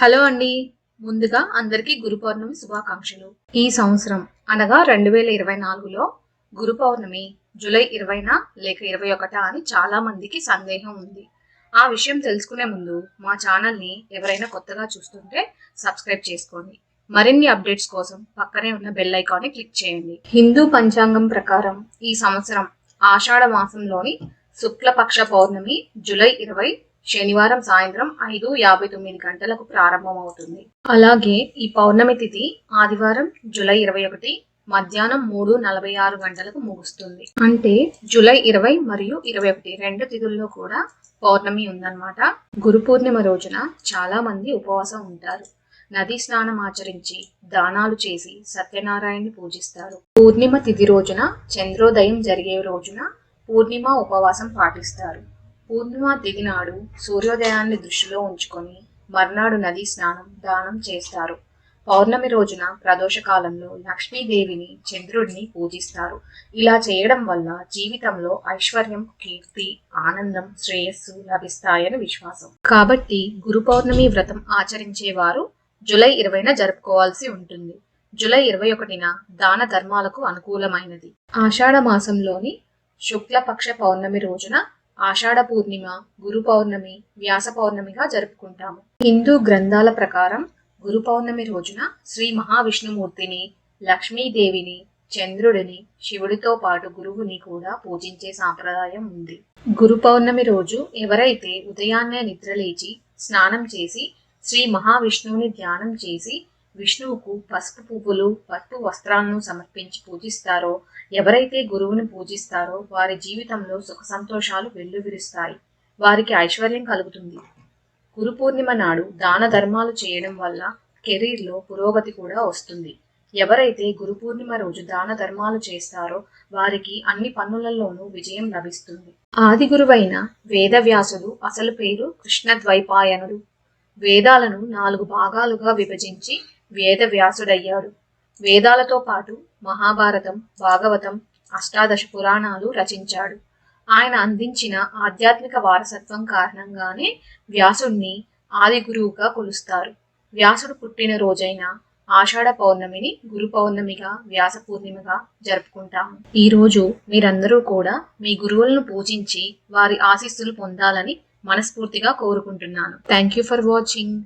Hello అండి. ముందుగా అందరికీ గురు పౌర్ణమి శుభాకాంక్షలు. ఈ సంవత్సరం అనగా రెండు వేల ఇరవై నాలుగులో గురు పౌర్ణమి జూలై ఇరవైనా లేక ఇరవై ఒకటా అని చాలా మందికి సందేహం ఉంది. ఆ విషయం తెలుసుకునే ముందు మా ఛానల్ని ఎవరైనా కొత్తగా చూస్తుంటే సబ్స్క్రైబ్ చేసుకోండి. మరిన్ని అప్డేట్స్ కోసం పక్కనే ఉన్న బెల్ ఐకాన్ని క్లిక్ చేయండి. హిందూ పంచాంగం ప్రకారం ఈ సంవత్సరం ఆషాఢ మాసంలోని శుక్లపక్ష పౌర్ణమి జూలై ఇరవై శనివారం సాయంత్రం ఐదు యాభై తొమ్మిది గంటలకు ప్రారంభమవుతుంది. అలాగే ఈ పౌర్ణమి తిథి ఆదివారం జూలై ఇరవై ఒకటి మధ్యాహ్నం మూడు నలభై ఆరు గంటలకు ముగుస్తుంది. అంటే జూలై ఇరవై మరియు ఇరవై ఒకటి రెండు తిథుల్లో కూడా పౌర్ణమి ఉందన్నమాట. గురు పూర్ణిమ రోజున చాలా మంది ఉపవాసం ఉంటారు. నదీ స్నానం ఆచరించి దానాలు చేసి సత్యనారాయణని పూజిస్తారు. పూర్ణిమ తిథి రోజున చంద్రోదయం జరిగే రోజున పూర్ణిమ ఉపవాసం పాటిస్తారు. పూర్ణిమ దిగినాడు సూర్యోదయాన్ని దృష్టిలో ఉంచుకొని మర్నాడు నది స్నానం దానం చేస్తారు. పౌర్ణమి రోజున ప్రదోషకాలంలో లక్ష్మీదేవిని చంద్రుడిని పూజిస్తారు. ఇలా చేయడం వల్ల జీవితంలో ఐశ్వర్యం కీర్తి ఆనందం శ్రేయస్సు లభిస్తాయని విశ్వాసం. కాబట్టి గురు పౌర్ణమి వ్రతం ఆచరించేవారు జూలై ఇరవైన జరుపుకోవాల్సి ఉంటుంది. జూలై ఇరవై ఒకటిన దాన ధర్మాలకు అనుకూలమైనది. ఆషాఢ మాసంలోని శుక్లపక్ష పౌర్ణమి రోజున ఆషాఢ పూర్ణిమ గురు పౌర్ణమి వ్యాస పౌర్ణమిగా జరుపుకుంటాము. హిందూ గ్రంథాల ప్రకారం గురు పౌర్ణమి రోజున శ్రీ మహావిష్ణుమూర్తిని లక్ష్మీదేవిని చంద్రుడిని శివుడితో పాటు గురువుని కూడా పూజించే సాంప్రదాయం ఉంది. గురు పౌర్ణమి రోజు ఎవరైతే ఉదయాన్నే నిద్రలేచి స్నానం చేసి శ్రీ మహావిష్ణువుని ధ్యానం చేసి విష్ణువుకు పసుపు పువ్వులు పట్టు వస్త్రాలను సమర్పించి పూజిస్తారో ఎవరైతే గురువును పూజిస్తారో వారి జీవితంలో సుఖ సంతోషాలు వెల్లువిరుస్తాయి. వారికి ఐశ్వర్యం కలుగుతుంది. గురు పూర్ణిమ నాడు దాన ధర్మాలు చేయడం వల్ల కెరీర్లో పురోగతి కూడా వస్తుంది. ఎవరైతే గురు పూర్ణిమ రోజు దాన ధర్మాలు చేస్తారో వారికి అన్ని పనులలోనూ విజయం లభిస్తుంది. ఆది గురువైన వేదవ్యాసుడు అసలు పేరు కృష్ణద్వైపాయనుడు. వేదాలను నాలుగు భాగాలుగా విభజించి వేద వ్యాసుడయ్యాడు వేదాలతో పాటు మహాభారతం భాగవతం అష్టాదశ పురాణాలు రచించాడు. ఆయన అందించిన ఆధ్యాత్మిక వారసత్వం కారణంగానే వ్యాసుడిని ఆది గురువుగా కొలుస్తారు. వ్యాసుడు పుట్టిన రోజైన ఆషాఢ పౌర్ణమిని గురు పౌర్ణమిగా వ్యాస పూర్ణిమగా జరుపుకుంటాము. ఈరోజు మీరందరూ కూడా మీ గురువులను పూజించి వారి ఆశీస్సులు పొందాలని మనస్ఫూర్తిగా కోరుకుంటున్నాను. Thank you for watching.